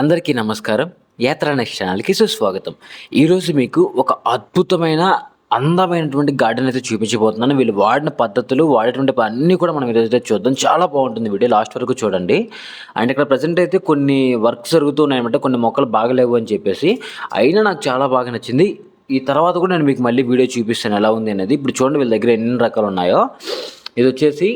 అందరికీ నమస్కారం. యాత్ర నెక్స్ట్ ఛానల్కి సుస్వాగతం. ఈరోజు మీకు ఒక అద్భుతమైన అందమైనటువంటి గార్డెన్ అయితే చూపించబోతున్నాను. వీళ్ళు వాడిన పద్ధతులు వాడేటువంటి అన్నీ కూడా మనం ఈరోజు చూద్దాం. చాలా బాగుంటుంది వీడియో లాస్ట్ వరకు చూడండి. అండ్ ఇక్కడ ప్రజెంట్ అయితే కొన్ని వర్క్స్ జరుగుతున్నాయన్నమాట కొన్ని మొక్కలు బాగలేవు అని చెప్పేసి. అయినా నాకు చాలా బాగా నచ్చింది. ఈ తర్వాత కూడా నేను మీకు మళ్ళీ వీడియో చూపిస్తాను ఎలా ఉంది అనేది. ఇప్పుడు చూడండి వీళ్ళ దగ్గర ఎన్ని రకాలు ఉన్నాయో. ఇది వచ్చేసి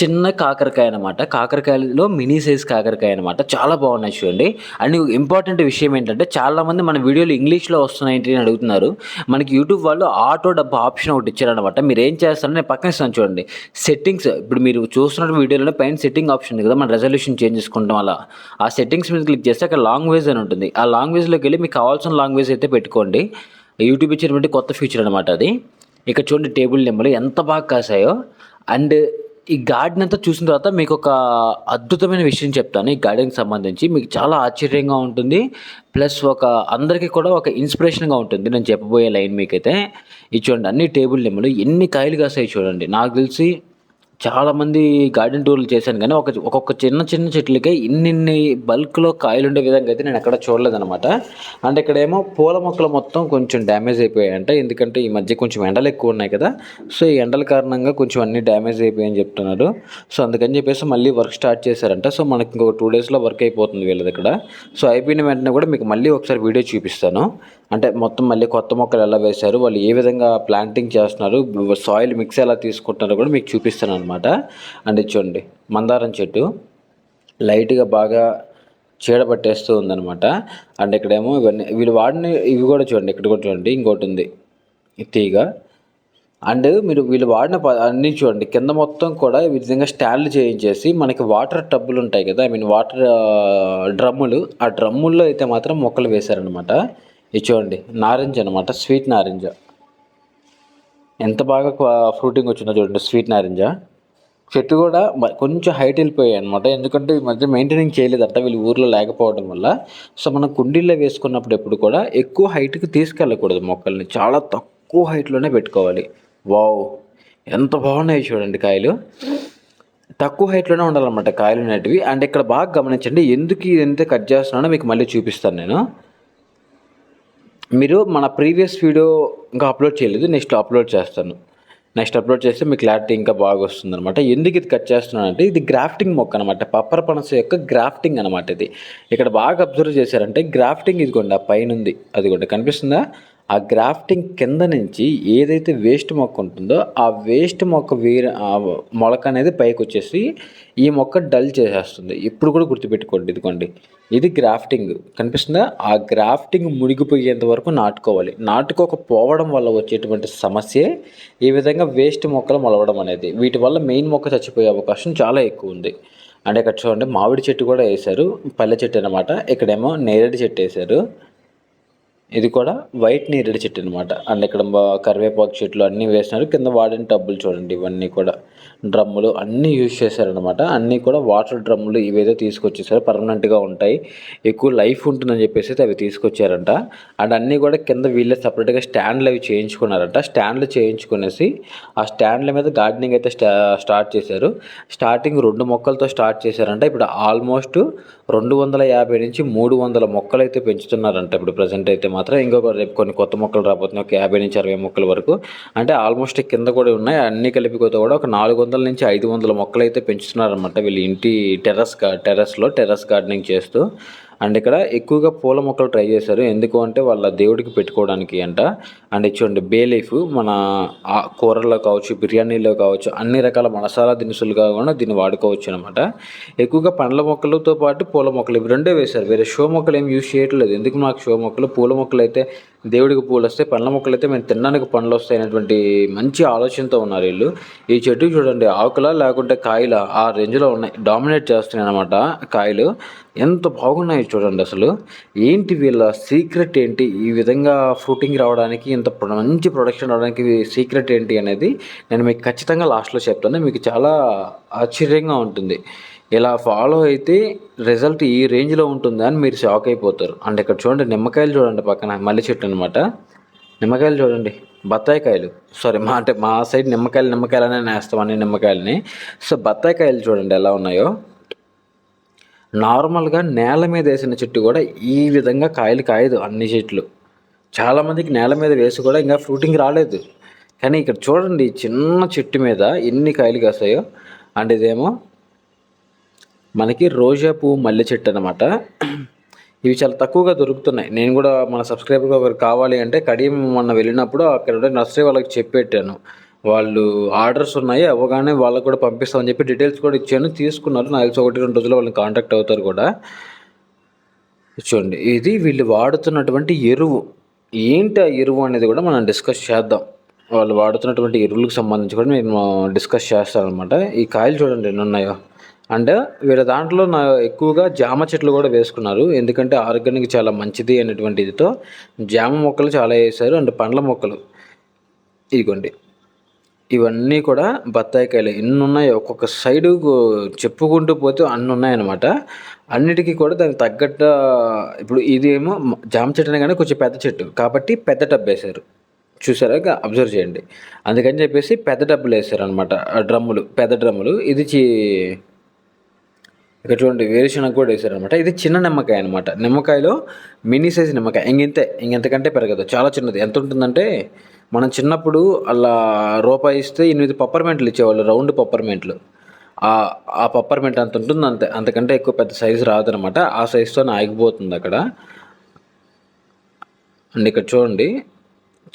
చిన్న కాకరకాయ అనమాట కాకరకాయలో మినీ సైజ్ కాకరకాయ అనమాట చాలా బాగున్నాయి చూడండి. అండ్ ఇంపార్టెంట్ విషయం ఏంటంటే చాలామంది మన వీడియోలు ఇంగ్లీష్లో వస్తున్నాయి అని అడుగుతున్నారు. మనకి యూట్యూబ్ వాళ్ళు ఆటో డబ్బు ఆప్షన్ ఒకటి ఇచ్చారనమాట మీరు ఏం చేస్తారో నేను పక్కన ఇస్తాను చూడండి. సెట్టింగ్స్ ఇప్పుడు మీరు చూస్తున్న వీడియోలో పైన సెట్టింగ్ ఆప్షన్ ఉంది కదా మన రెజల్యూషన్ చేంజ్ చేసుకుంటాం అలా. ఆ సెట్టింగ్స్ మీద క్లిక్ చేస్తే అక్కడ లాంగ్వేజ్ అని ఉంటుంది. ఆ లాంగ్వేజ్లోకి వెళ్ళి మీకు కావాల్సిన లాంగ్వేజ్ అయితే పెట్టుకోండి. యూట్యూబ్ ఇచ్చినటువంటి కొత్త ఫీచర్ అనమాట అది. ఇక్కడ చూడండి టేబుల్ నెంబర్ ఎంత బాగా కాసాయో. అండ్ ఈ గార్డెన్ అంతా చూసిన తర్వాత మీకు ఒక అద్భుతమైన విషయం చెప్తాను. ఈ గార్డెన్కి సంబంధించి మీకు చాలా ఆశ్చర్యంగా ఉంటుంది. ప్లస్ ఒక అందరికీ కూడా ఒక ఇన్స్పిరేషన్గా ఉంటుంది. నేను చెప్పబోయే లైన్ మీకైతే. ఇది చూడండి అన్ని టేబుల్ నెంబర్లు ఎన్ని కాయలు కాసాయి చూడండి. నాకు తెలిసి చాలామంది గార్డెన్ టూర్లు చేశాను కానీ ఒక ఒక్కొక్క చిన్న చిన్న చెట్లకే ఇన్నిన్ని బల్క్లో కాయలు ఉండే విధంగా అయితే నేను ఎక్కడ చూడలేదన్నమాట. అంటే ఇక్కడేమో పూల మొక్కలు మొత్తం కొంచెం డ్యామేజ్ అయిపోయాయంట. ఎందుకంటే ఈ మధ్య కొంచెం ఎండలు ఎక్కువ ఉన్నాయి కదా. సో ఈ ఎండల కారణంగా కొంచెం అన్ని డ్యామేజ్ అయిపోయాయని చెప్తున్నారు. సో అందుకని చెప్పేసి మళ్ళీ వర్క్ స్టార్ట్ చేశారంట. సో మనకి ఇంకొక టూ డేస్లో వర్క్ అయిపోతుంది వీళ్ళది ఇక్కడ. సో అయిపోయిన వెంటనే కూడా మీకు మళ్ళీ ఒకసారి వీడియో చూపిస్తాను. అంటే మొత్తం మళ్ళీ కొత్త మొక్కలు ఎలా వేశారు వాళ్ళు ఏ విధంగా ప్లాంటింగ్ చేస్తున్నారు సాయిల్ మిక్స్ ఎలా తీసుకుంటున్నారో కూడా మీకు చూపిస్తాను అనమాట అండ్ చూడండి మందారం చెట్టు లైట్గా బాగా చీడ పట్టేస్తూ ఉందనమాట అండ్ ఇక్కడేమో ఇవన్నీ వీళ్ళు వాడిన ఇవి కూడా చూడండి ఇక్కడ కూడా చూడండి ఇంకోటి ఉంది తీగ. అండ్ మీరు వీళ్ళు వాడిన ప చూడండి కింద మొత్తం కూడా ఈ విధంగా స్టాండ్లు చేయించేసి మనకి వాటర్ టబ్బులు ఉంటాయి కదా ఐ మీన్ వాటర్ డ్రమ్ములు ఆ డ్రమ్ముల్లో అయితే మాత్రం మొక్కలు వేశారనమాట ఇది చూడండి నారింజ అనమాట స్వీట్ నారింజ. ఎంత బాగా ఫ్రూటింగ్ వచ్చిందో చూడండి స్వీట్ నారింజ. చెట్టు కూడా కొంచెం హైట్ వెళ్ళిపోయాయి అనమాట ఎందుకంటే ఈ మధ్య మెయింటెనింగ్ చేయలేదంట వీళ్ళు ఊర్లో లేకపోవడం వల్ల. సో మనం కుండీల్లో వేసుకున్నప్పుడు ఎప్పుడు కూడా ఎక్కువ హైట్కి తీసుకెళ్ళకూడదు మొక్కల్ని. చాలా తక్కువ హైట్లోనే పెట్టుకోవాలి. వావ్! ఎంత బాగున్నాయి చూడండి కాయలు. తక్కువ హైట్లోనే ఉండాలన్నమాట కాయలు అనేటివి. అండ్ ఇక్కడ బాగా గమనించండి ఎందుకు ఇదంతా ఎంత కట్ చేస్తున్నానో మీకు మళ్ళీ చూపిస్తాను నేను. మీరు మన ప్రీవియస్ వీడియో ఇంకా అప్లోడ్ చేయలేదు నెక్స్ట్ అప్లోడ్ చేస్తాను. నెక్స్ట్ అప్లోడ్ చేస్తే మీ క్లారిటీ ఇంకా బాగా వస్తుంది అనమాట ఎందుకు ఇది కట్ చేస్తున్నానంటే ఇది గ్రాఫ్టింగ్ మొక్క అనమాట పప్పర పనస యొక్క గ్రాఫ్టింగ్ అనమాట ఇది. ఇక్కడ బాగా అబ్జర్వ్ చేశారంటే గ్రాఫ్టింగ్ ఇదిగోండి ఆ పైన ఉంది అదిగోండి కనిపిస్తుందా? ఆ గ్రాఫ్టింగ్ కింద నుంచి ఏదైతే వేస్ట్ మొక్క ఉంటుందో ఆ వేస్ట్ మొక్క వేరే మొలక అనేది పైకి వచ్చేసి ఈ మొక్క డల్ చేసేస్తుంది. ఇప్పుడు కూడా గుర్తుపెట్టుకోండి ఇదిగోండి. ఇది గ్రాఫ్టింగ్. కనిపిస్తుందా? ఆ గ్రాఫ్టింగ్ మునిగిపోయేంత వరకు నాటుకోవాలి. నాటుకోకపోవడం వల్ల వచ్చేటువంటి సమస్యే ఈ విధంగా వేస్ట్ మొక్కలు మొలవడం అనేది. వీటి వల్ల మెయిన్ మొక్క చచ్చిపోయే అవకాశం చాలా ఎక్కువ ఉంది. అంటే ఇక్కడ చూడండి మామిడి చెట్టు కూడా వేశారు పల్లె చెట్టు అనమాట ఇక్కడేమో నేరేడు చెట్టు వేశారు. ఇది కూడా వైట్ నేరేడు చెట్టు అనమాట అండ్ ఇక్కడ బా- కరివేపాకు చెట్లు అన్నీ వేసినారు. కింద వాడిన టబ్బులు చూడండి ఇవన్నీ కూడా. డ్రమ్ములు అన్నీ యూజ్ చేశారనమాట అన్నీ కూడా వాటర్ డ్రమ్ములు ఇవేదో తీసుకొచ్చేసారు. పర్మనెంట్గా ఉంటాయి. ఎక్కువ లైఫ్ ఉంటుందని చెప్పేసి అయితే అవి తీసుకొచ్చారంట. అండ్ అన్నీ కూడా కింద వీళ్ళే సపరేట్గా స్టాండ్లు అవి చేయించుకున్నారంట. స్టాండ్లు చేయించుకునేసి ఆ స్టాండ్ల మీద గార్డెనింగ్ అయితే స్టా స్టార్ట్ చేశారు. స్టార్టింగ్ రెండు మొక్కలతో స్టార్ట్ చేశారంట. ఇప్పుడు ఆల్మోస్ట్ రెండు వందల యాభై నుంచి మూడు వందల మొక్కలు అయితే పెంచుతున్నారంట. ఇప్పుడు ప్రజెంట్ అయితే మాత్రం ఇంకొక రేపు కొన్ని కొత్త మొక్కలు రాబోతున్నాయి. ఒక యాభై నుంచి అరవై మొక్కల వరకు. అంటే ఆల్మోస్ట్ కింద కూడా ఉన్నాయి. అన్ని కలిపి కూడా ఒక నాలుగు వందల నుంచి ఐదు వందల మొక్కలు అయితే పెంచుతున్నారన్నమాట. వీళ్ళు ఇంటి టెర్రస్గా టెర్రస్లో టెర్రస్ గార్డెనింగ్ చేస్తూ. అండ్ ఇక్కడ ఎక్కువగా పూల మొక్కలు ట్రై చేశారు. ఎందుకు అంటే వాళ్ళ దేవుడికి పెట్టుకోవడానికి అంట. అండ్ ఇది చూడండి బే లీఫ్ మన కూరల్లో కావచ్చు బిర్యానీలో కావచ్చు అన్ని రకాల మసాలా దినుసులుగా కూడా దీన్ని వాడుకోవచ్చు అనమాట ఎక్కువగా పండ్ల మొక్కలతో పాటు పూల మొక్కలు ఇవి రెండే వేశారు. వేరే షో మొక్కలు ఏం యూజ్ చేయట్లేదు. ఎందుకు మాకు షో మొక్కలు? పూల మొక్కలు అయితే దేవుడికి పూలు వస్తాయి పండ్ల మొక్కలు అయితే మేము తినడానికి పండ్లు వస్తాయి అనేటువంటి మంచి ఆలోచనతో ఉన్నారు వీళ్ళు. ఈ చెట్టు చూడండి ఆకులా లేకుంటే కాయల ఆ రేంజ్లో ఉన్నాయి డామినేట్ చేస్తున్నాయి అనమాట కాయలు. ఎంత బాగున్నాయి చూడండి అసలు. ఏంటి వీళ్ళ సీక్రెట్ ఏంటి? ఈ విధంగా ఫ్రూటింగ్ రావడానికి ఇంత మంచి ప్రొడక్షన్ రావడానికి సీక్రెట్ ఏంటి అనేది నేను మీకు ఖచ్చితంగా లాస్ట్లో చెప్తాను. మీకు చాలా ఆశ్చర్యంగా ఉంటుంది. ఇలా ఫాలో అయితే రిజల్ట్ ఈ రేంజ్లో ఉంటుందా అని మీరు షాక్ అయిపోతారు. అండ్ ఇక్కడ చూడండి నిమ్మకాయలు చూడండి పక్కన మల్లె చెట్టు అనమాట నిమ్మకాయలు చూడండి బత్తాయి కాయలు సారీ మా అంటే మా సైడ్ నిమ్మకాయలు నిమ్మకాయలు అనే నేస్తాం అన్ని నిమ్మకాయలని. సో బత్తాయి కాయలు చూడండి ఎలా ఉన్నాయో. నార్మల్గా నేల మీద వేసిన చెట్టు కూడా ఈ విధంగా కాయలు కాయదు అన్ని చెట్లు. చాలామందికి నేల మీద వేసి కూడా ఇంకా ఫ్రూటింగ్ రాలేదు. కానీ ఇక్కడ చూడండి చిన్న చెట్టు మీద ఎన్ని కాయలు కాస్తాయో అండ్ ఇదేమో మనకి రోజా పువ్వు మల్లె చెట్టు అనమాట ఇవి చాలా తక్కువగా దొరుకుతున్నాయి. నేను కూడా మన సబ్స్క్రైబర్ ఒకరు కావాలి అంటే కడియం మొన్న వెళ్ళినప్పుడు అక్కడ నర్సరీ వాళ్ళకి చెప్పెట్టాను. వాళ్ళు ఆర్డర్స్ ఉన్నాయి అవ్వగానే వాళ్ళకు కూడా పంపిస్తామని చెప్పి డీటెయిల్స్ కూడా ఇచ్చాను. తీసుకున్నారు. నాకు తెలిసి ఒకటి రెండు రోజుల్లో వాళ్ళని కాంటాక్ట్ అవుతారు కూడా. చూడండి ఇది వీళ్ళు వాడుతున్నటువంటి ఎరువు. ఏంటి ఆ ఎరువు అనేది కూడా మనం డిస్కస్ చేద్దాం. వాళ్ళు వాడుతున్నటువంటి ఎరువులకు సంబంధించి కూడా నేను డిస్కస్ చేస్తాను అనమాట ఈ కాయలు చూడండి ఎన్ని ఉన్నాయో. అండ్ వీళ్ళ దాంట్లో నా ఎక్కువగా జామ చెట్లు కూడా వేసుకున్నారు. ఎందుకంటే ఆరోగ్యానికి చాలా మంచిది అనేటువంటి ఇదితో జామ మొక్కలు చాలా వేశారు అండ్ పండ్ల మొక్కలు ఇదిగోండి. ఇవన్నీ కూడా బత్తాయి కాయలు ఎన్ని ఉన్నాయి ఒక్కొక్క సైడు చెప్పుకుంటూ పోతే అన్ని ఉన్నాయన్నమాట అన్నిటికీ కూడా దానికి తగ్గట్ట ఇప్పుడు ఇది ఏమో జామ చెట్టు కానీ కొంచెం పెద్ద చెట్టు. కాబట్టి పెద్ద టబ్ వేశారు చూసారా? అబ్జర్వ్ చేయండి. అందుకని చెప్పేసి పెద్ద డబ్బులు వేసారు అనమాట డ్రమ్ములు పెద్ద డ్రమ్ములు. ఇది ఇటువంటి ఇక్కడ చూడండి వేరుశనగ కూడా వేసారనమాట ఇది చిన్న నిమ్మకాయ అనమాట నిమ్మకాయలో మినీ సైజ్ నిమ్మకాయ. ఇంగింతే ఇంకెంతకంటే పెరగదు. చాలా చిన్నది. ఎంత ఉంటుందంటే మనం చిన్నప్పుడు అలా రూపాయి ఇస్తే ఎనిమిది పప్పర్మెంట్లు ఇచ్చేవాళ్ళు రౌండ్ పప్పర్మెంట్లు. ఆ పప్పర్మెంట్ అంత ఉంటుంది అంతే అంతకంటే ఎక్కువ పెద్ద సైజు రాదనమాట ఆ సైజుతో ఆగిపోతుంది అక్కడ. అండ్ ఇక్కడ చూడండి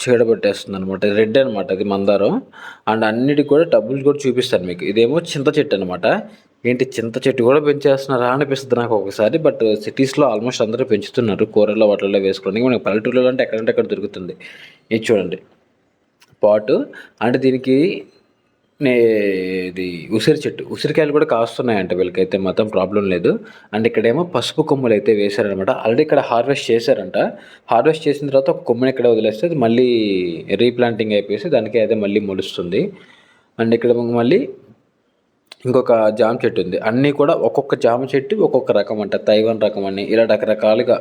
చీడబట్టేస్తుంది అనమాట రెడ్ అనమాట అది మందారం. అండ్ అన్నిటికి కూడా డబ్బులు కూడా చూపిస్తాను మీకు. ఇదేమో చింత చెట్టు అనమాట ఏంటి చింత చెట్టు కూడా పెంచేస్తున్నారా అనిపిస్తుంది నాకు ఒకసారి బట్ సిటీస్లో ఆల్మోస్ట్ అందరూ పెంచుతున్నారు. కూరల్లో వాటిల్లో వేసుకోవడానికి. మనకి పల్లెటూరులో అంటే ఎక్కడంటే అక్కడ దొరుకుతుంది. ఇది చూడండి. పాటు అంటే దీనికి నే ఇది ఉసిరి చెట్టు. ఉసిరికాయలు కూడా కాస్తున్నాయంట వీళ్ళకైతే మొత్తం ప్రాబ్లం లేదు. అండ్ ఇక్కడేమో పసుపు కొమ్ములు అయితే వేశారనమాట ఆల్రెడీ ఇక్కడ హార్వెస్ట్ చేశారంట. హార్వెస్ట్ చేసిన తర్వాత ఒక కొమ్ముని ఇక్కడ వదిలేస్తే అది మళ్ళీ రీప్లాంటింగ్ అయిపోయి దానికి అయితే మళ్ళీ మొలుస్తుంది. అండ్ ఇక్కడ మళ్ళీ ఇంకొక జామ చెట్టు ఉంది. అన్నీ కూడా ఒక్కొక్క జామ చెట్టు ఒక్కొక్క రకం అంట. తైవాన్ రకం అని. ఇలా రకరకాలుగా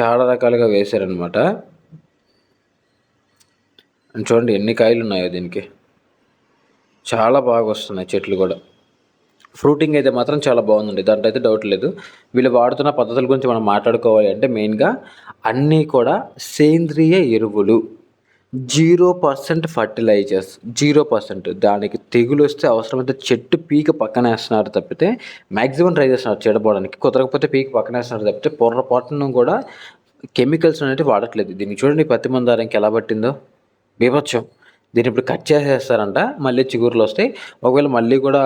చాలా రకాలుగా వేశారనమాట చూడండి ఎన్ని కాయలు ఉన్నాయో దీనికి. చాలా బాగా వస్తున్నాయి చెట్లు కూడా. ఫ్రూటింగ్ అయితే మాత్రం చాలా బాగుందండి. దాంట్లో అయితే డౌట్ లేదు. వీళ్ళు వాడుతున్న పద్ధతుల గురించి మనం మాట్లాడుకోవాలి అంటే మెయిన్గా అన్నీ కూడా సేంద్రియ ఎరువులు. Zero percent fertilizers. Zero percent. దానికి తెగులు వస్తే అవసరమైతే చెట్టు పీక పక్కన వేస్తున్నారు తప్పితే మ్యాక్సిమం ట్రై చేస్తున్నారు చెడపోవడానికి కుదరకపోతే పీక పక్కన వేస్తున్నారు తప్పితే పొర్రపాటును కూడా కెమికల్స్ అనేవి వాడట్లేదు. దీన్ని చూడండి పత్తి మందారానికి ఎలా పట్టిందో. బీభత్సం. దీన్ని ఇప్పుడు కట్ చేసేస్తారంట మళ్ళీ చిగురులు వస్తాయి. ఒకవేళ మళ్ళీ కూడా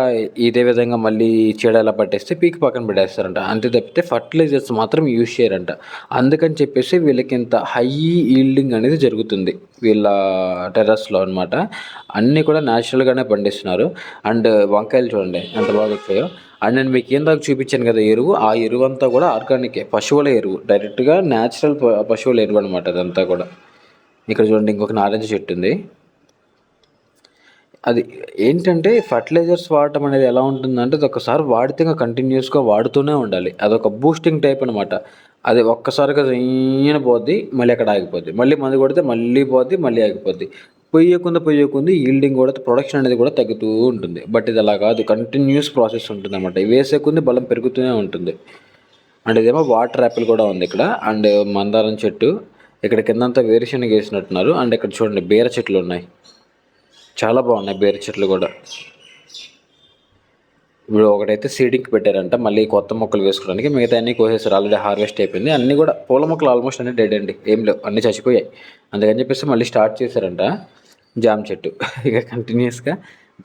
ఇదే విధంగా మళ్ళీ చీడలా పట్టేస్తే పీక్ పక్కన పెట్టేస్తారంట. అంతే తప్పితే ఫర్టిలైజర్స్ మాత్రం యూజ్ చేయరంట. అందుకని చెప్పేసి వీళ్ళకి ఇంత హై ఈల్డింగ్ అనేది జరుగుతుంది వీళ్ళ టెర్రస్లో అనమాట అన్నీ కూడా న్యాచురల్గానే పండిస్తున్నారు. అండ్ వంకాయలు చూడండి ఎంత బాగా వచ్చాయో. అండ్ నేను మీకు ఏం దాకా చూపించాను కదా ఎరువు. ఆ ఎరువు అంతా కూడా ఆర్గానికే పశువుల ఎరువు. డైరెక్ట్గా న్యాచురల్ పశువుల ఎరువు అనమాట అదంతా కూడా. ఇక్కడ చూడండి ఇంకొక నారింజ చెట్టు ఉంది. అది ఏంటంటే ఫర్టిలైజర్స్ వాడటం అనేది ఎలా ఉంటుందంటే అది ఒకసారి వాడితే ఇంకా కంటిన్యూస్గా వాడుతూనే ఉండాలి. అదొక బూస్టింగ్ టైప్ అనమాట అది ఒక్కసారిగా ఈయన పోద్ది మళ్ళీ అక్కడ ఆగిపోద్ది. మళ్ళీ మంది కొడితే మళ్ళీ పోద్ది మళ్ళీ ఆగిపోద్ది. పొయ్యకుండా పొయ్యకుంది ఈల్డింగ్ కూడా ప్రొడక్షన్ అనేది కూడా తగ్గుతూ ఉంటుంది. బట్ ఇది అలా కాదు. కంటిన్యూస్ ప్రాసెస్ ఉంటుంది అనమాట వేసే కొంది బలం పెరుగుతూనే ఉంటుంది. అండ్ ఇదేమో వాటర్ యాపిల్ కూడా ఉంది ఇక్కడ. అండ్ మందారం చెట్టు. ఇక్కడ కిందంతా వేరుశనగ వేసినట్టున్నారు. అండ్ ఇక్కడ చూడండి బీర చెట్లు ఉన్నాయి. చాలా బాగున్నాయి బేర చెట్లు కూడా. ఇప్పుడు ఒకటైతే సీడింగ్కి పెట్టారంట మళ్ళీ కొత్త మొక్కలు వేసుకోవడానికి మిగతా అన్నీ కోసేసారు. ఆల్రెడీ హార్వెస్ట్ అయిపోయింది. అన్నీ కూడా పూల మొక్కలు ఆల్మోస్ట్ అన్నీ డెడ్ అండి. ఏం లేవు. అన్నీ చచ్చిపోయాయి. అందుకని చెప్పేసి మళ్ళీ స్టార్ట్ చేశారంట జామ చెట్టు. ఇక కంటిన్యూస్గా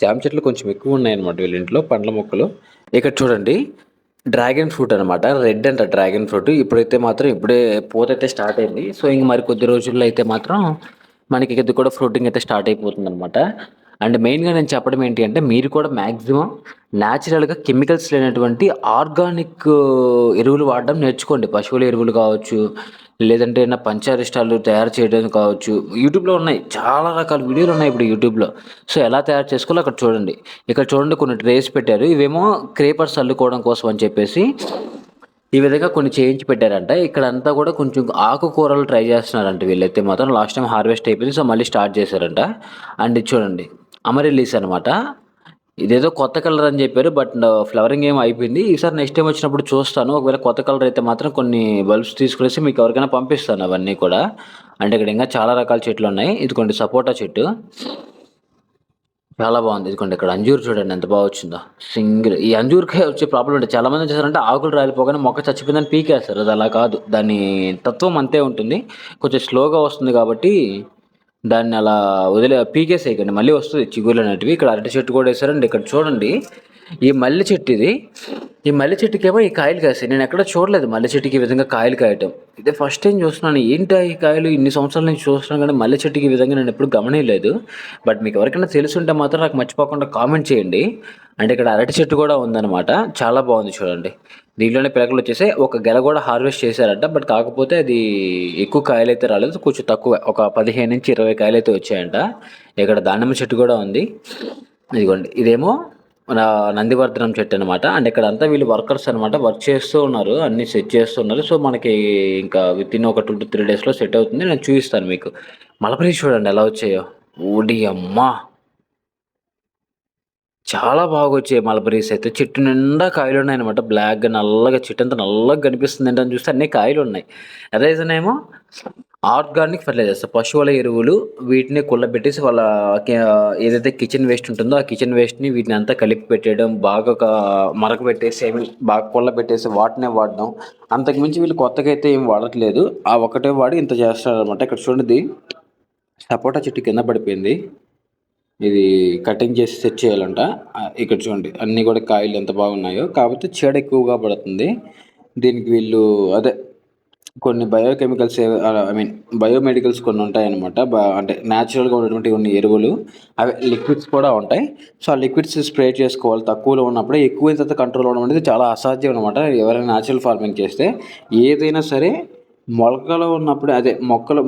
జామ చెట్లు కొంచెం ఎక్కువ ఉన్నాయన్నమాట వీళ్ళ ఇంట్లో పండ్ల మొక్కలు. ఇక్కడ చూడండి డ్రాగన్ ఫ్రూట్ అనమాట రెడ్ అంట డ్రాగన్ ఫ్రూట్ ఇప్పుడైతే మాత్రం ఇప్పుడే పోతైతే స్టార్ట్ అయింది. సో ఇంక మరి కొద్ది రోజుల్లో అయితే మాత్రం మనకి ఇది కూడా ఫ్రూటింగ్ అయితే స్టార్ట్ అయిపోతుంది అనమాట అండ్ మెయిన్గా నేను చెప్పడం ఏంటి అంటే మీరు కూడా మ్యాక్సిమం న్యాచురల్గా కెమికల్స్ లేనటువంటి ఆర్గానిక్ ఎరువులు వాడడం నేర్చుకోండి. పశువుల ఎరువులు కావచ్చు లేదంటే ఏమైనా పంచారిష్టాలు తయారు చేయడం కావచ్చు. యూట్యూబ్లో ఉన్నాయి. చాలా రకాల వీడియోలు ఉన్నాయి ఇప్పుడు యూట్యూబ్లో. సో ఎలా తయారు చేసుకోవాలో అక్కడ చూడండి. ఇక్కడ చూడండి కొన్ని ట్రేస్ పెట్టారు. ఇవేమో క్రేపర్స్ అల్లుకోవడం కోసం అని చెప్పేసి ఈ విధంగా కొన్ని చేయించి పెట్టారంట. ఇక్కడ అంతా కూడా కొంచెం ఆకుకూరలు ట్రై చేస్తున్నారంట వీళ్ళైతే మాత్రం. లాస్ట్ టైం హార్వెస్ట్ అయిపోయింది సో మళ్ళీ స్టార్ట్ చేశారంట. అండ్ చూడండి అమరెల్లీస్ అనమాట ఇదేదో కొత్త కలర్ అని చెప్పారు బట్ ఫ్లవరింగ్ ఏం అయిపోయింది. ఈసారి నెక్స్ట్ టైం వచ్చినప్పుడు చూస్తాను. ఒకవేళ కొత్త కలర్ అయితే మాత్రం కొన్ని బల్బ్స్ తీసుకునేసి మీకు ఎవరికైనా పంపిస్తాను అవన్నీ కూడా. అంటే ఇక్కడ ఇంకా చాలా రకాల చెట్లు ఉన్నాయి. ఇదిగోండి సపోటా చెట్టు. చాలా బాగుంది. ఇదిగోండి ఇక్కడ అంజూరు చూడండి ఎంత బాగా వచ్చిందో. సింగిల్. ఈ అంజూరుకే వచ్చే ప్రాబ్లం ఉంటుంది చాలా మంది చేస్తారంటే ఆకులు రాలిపోగానే మొక్క చచ్చిపోయిందని పీకేస్తారు. అది అలా కాదు. దాని తత్వం అంతే ఉంటుంది. కొంచెం స్లోగా వస్తుంది కాబట్టి దాన్ని అలా వదిలే పీకేసేయకండి. మళ్ళీ వస్తుంది చిగుళ్ళు అనేటివి. ఇక్కడ అరటి చెట్టు కూడా వేసారండి ఇక్కడ చూడండి. ఈ మల్లె చెట్టు ఇది ఈ మల్లె చెట్టుకేమో ఈ కాయలు కాసాయి నేను ఎక్కడ చూడలేదు మల్లె చెట్టుకి ఈ విధంగా కాయలు కాయటం. ఇదే ఫస్ట్ టైం చూస్తున్నాను. ఏంటి ఈ కాయలు? ఇన్ని సంవత్సరాల నుంచి చూస్తున్నాను కానీ మల్లె చెట్టుకి ఈ విధంగా నేను ఎప్పుడు గమనించలేదు బట్ మీకు ఎవరికైనా తెలుసుంటే మాత్రం నాకు మర్చిపోకుండా కామెంట్ చేయండి. అంటే ఇక్కడ అరటి చెట్టు కూడా ఉందన్నమాట. చాలా బాగుంది చూడండి. దీంట్లోనే పిలకలు వచ్చేసి ఒక గెల కూడా హార్వెస్ట్ చేశారంట. బట్ కాకపోతే అది ఎక్కువ కాయలు అయితే రాలేదు. కొంచెం తక్కువ. ఒక పదిహేను నుంచి ఇరవై కాయలు అయితే వచ్చాయంట. ఇక్కడ దానిమ్మ చెట్టు కూడా ఉంది. ఇదిగోండి. ఇదేమో నందివర్ధనం చెట్టు అనమాట అండ్ ఇక్కడ అంతా వీళ్ళు వర్కర్స్ అనమాట వర్క్ చేస్తూ ఉన్నారు. అన్ని సెట్ చేస్తున్నారు సో మనకి ఇంకా విత్ ఇన్ ఒక టూ టు త్రీ డేస్లో సెట్ అవుతుంది. నేను చూపిస్తాను మీకు. మలపరి చూడండి ఎలా వచ్చాయో. ఓడి అమ్మా! చాలా బాగా వచ్చాయి మలబరీస్ అయితే. చెట్టు నిండా కాయలు ఉన్నాయి అనమాట బ్లాక్గా నల్లగా చెట్టు అంతా నల్లగా కనిపిస్తుంది. ఏంటని చూస్తే అన్ని కాయలు ఉన్నాయి. రీజన్ ఏమో ఆర్గానిక్ ఫర్టిలైజర్స్ పశువుల ఎరువులు వీటిని కుళ్ళబెట్టేసి వాళ్ళ ఏదైతే కిచెన్ వేస్ట్ ఉంటుందో ఆ కిచెన్ వేస్ట్ని వీటిని అంతా కలిపి పెట్టేయడం బాగా ఒక మరక పెట్టేసి ఏమి బాగా కుళ్ళ పెట్టేసి వాటినే వాడడం. అంతకుమించి వీళ్ళు కొత్తగా అయితే ఏం వాడట్లేదు. ఆ ఒకటే వాడి ఇంత చేస్తారనమాట ఇక్కడ చూడండి సపోటా చెట్టు కింద పడిపోయింది. ఇది కటింగ్ చేసి సెట్ చేయాలంట. ఇక్కడ చూడండి అన్నీ కూడా కాయలు ఎంత బాగున్నాయో. కాకపోతే చీడ ఎక్కువగా పడుతుంది. దీనికి వీళ్ళు అదే కొన్ని బయోకెమికల్స్ ఐ మీన్ బయోమెడికల్స్ కొన్ని ఉంటాయన్నమాట. అంటే న్యాచురల్గా ఉన్నటువంటి కొన్ని ఎరువులు అవి లిక్విడ్స్ కూడా ఉంటాయి. సో ఆ లిక్విడ్స్ స్ప్రే చేసుకోవాలి. తక్కువలో ఉన్నప్పుడే ఎక్కువ తర్వాత కంట్రోల్ అవడం అనేది చాలా అసాధ్యం అనమాట ఎవరైనా న్యాచురల్ ఫార్మింగ్ చేస్తే ఏదైనా సరే మొలకలు ఉన్నప్పుడు అదే మొక్కలు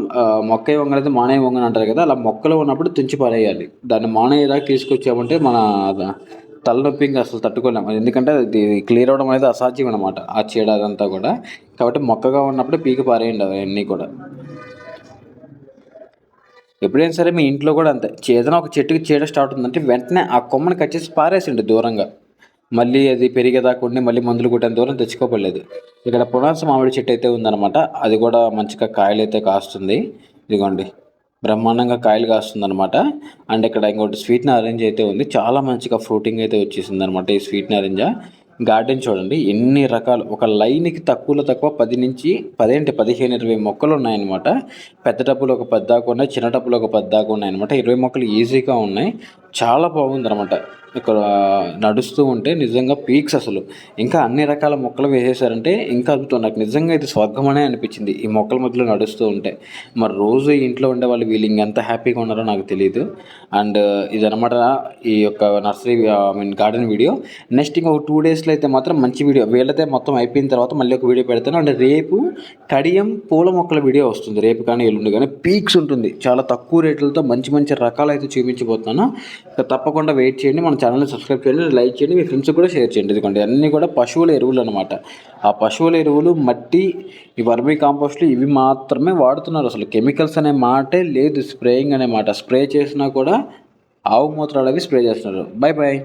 మొక్క వంగనైతే మానే వంగని అంటారు కదా అలా మొక్కలు ఉన్నప్పుడు తుంచి పడేయాలి దాన్ని మానయ్యలాగా తీసుకొచ్చామంటే మన తలనొప్పి ఇంకా అసలు తట్టుకోలేము ఎందుకంటే అది క్లియర్ అవ్వడం అనేది అసాధ్యం అనమాట ఆ చీడ అదంతా కూడా. కాబట్టి మొక్కగా ఉన్నప్పుడు పీకి పారేయండి అవన్నీ కూడా. ఎప్పుడైనా సరే మీ ఇంట్లో కూడా అంతే. ఏదైనా ఒక చెట్టుకి చీడ స్టార్ట్ ఉందంటే వెంటనే ఆ కొమ్మని కట్ చేసి పారేసిండి దూరంగా. మళ్ళీ అది పెరిగేదాకా ఉండి మళ్ళీ మందులు కొట్టేంత దూరం తెచ్చుకోపడలేదు ఇక్కడ పునాస మామిడి చెట్టు అయితే ఉందన్నమాట. అది కూడా మంచిగా కాయలు అయితే కాస్తుంది. ఇదిగోండి. బ్రహ్మాండంగా కాయలు కాస్తుంది అనమాట అండ్ ఇక్కడ ఇంకోటి స్వీట్ నారెంజ్ అయితే ఉంది. చాలా మంచిగా ఫ్రూటింగ్ అయితే వచ్చేసింది అనమాట ఈ స్వీట్ నారెంజ. గార్డెన్ చూడండి ఎన్ని రకాలు. ఒక లైన్కి తక్కువలో తక్కువ పది నుంచి పదేంటి పదిహేను ఇరవై మొక్కలు ఉన్నాయన్నమాట. పెద్ద టబ్బులు ఒక పద్దాకు ఉన్నాయి చిన్న టబ్బులు ఒక పద్దాకు ఉన్నాయన్నమాట. ఇరవై మొక్కలు ఈజీగా ఉన్నాయి. చాలా బాగుంది అనమాట ఇక్కడ నడుస్తూ ఉంటే నిజంగా పీక్స్ అసలు. ఇంకా అన్ని రకాల మొక్కలు వేసేసారంటే ఇంకా అద్భుతం. నాకు నిజంగా ఇది స్వర్గమనే అనిపించింది ఈ మొక్కల మధ్యలో నడుస్తూ ఉంటే. మరి రోజు ఇంట్లో ఉండే వాళ్ళు వీళ్ళు ఇంకెంత హ్యాపీగా ఉన్నారో నాకు తెలియదు అండ్ ఇదనమాట ఈ యొక్క nursery I mean garden video. Next ఇంకొక టూ డేస్లో అయితే మాత్రం మంచి వీడియో. వీళ్ళతే మొత్తం అయిపోయిన తర్వాత మళ్ళీ ఒక వీడియో పెడతాను. అండ్ రేపు కడియం పూల మొక్కల వీడియో వస్తుంది. రేపు కానీ ఎల్లుండి కానీ పీక్స్ ఉంటుంది. చాలా తక్కువ రేట్లతో మంచి మంచి రకాలు అయితే చూపించబోతున్నాను. తప్పకుండా వెయిట్ చేయండి. మన ఛానల్ని సబ్స్క్రైబ్ చేయండి. లైక్ చేయండి. మీ ఫ్రెండ్స్ కూడా షేర్ చేయండి. ఎందుకంటే అన్నీ కూడా పశువుల ఎరువులు అనమాట ఆ పశువుల ఎరువులు మట్టి ఈ వర్మీ కాంపోస్ట్లు ఇవి మాత్రమే వాడుతున్నారు. అసలు కెమికల్స్ అనే మాటే లేదు. స్ప్రేయింగ్ అనే మాట. స్ప్రే చేసినా కూడా ఆవు మూత్రాలు అవి స్ప్రే చేస్తున్నారు. Bye bye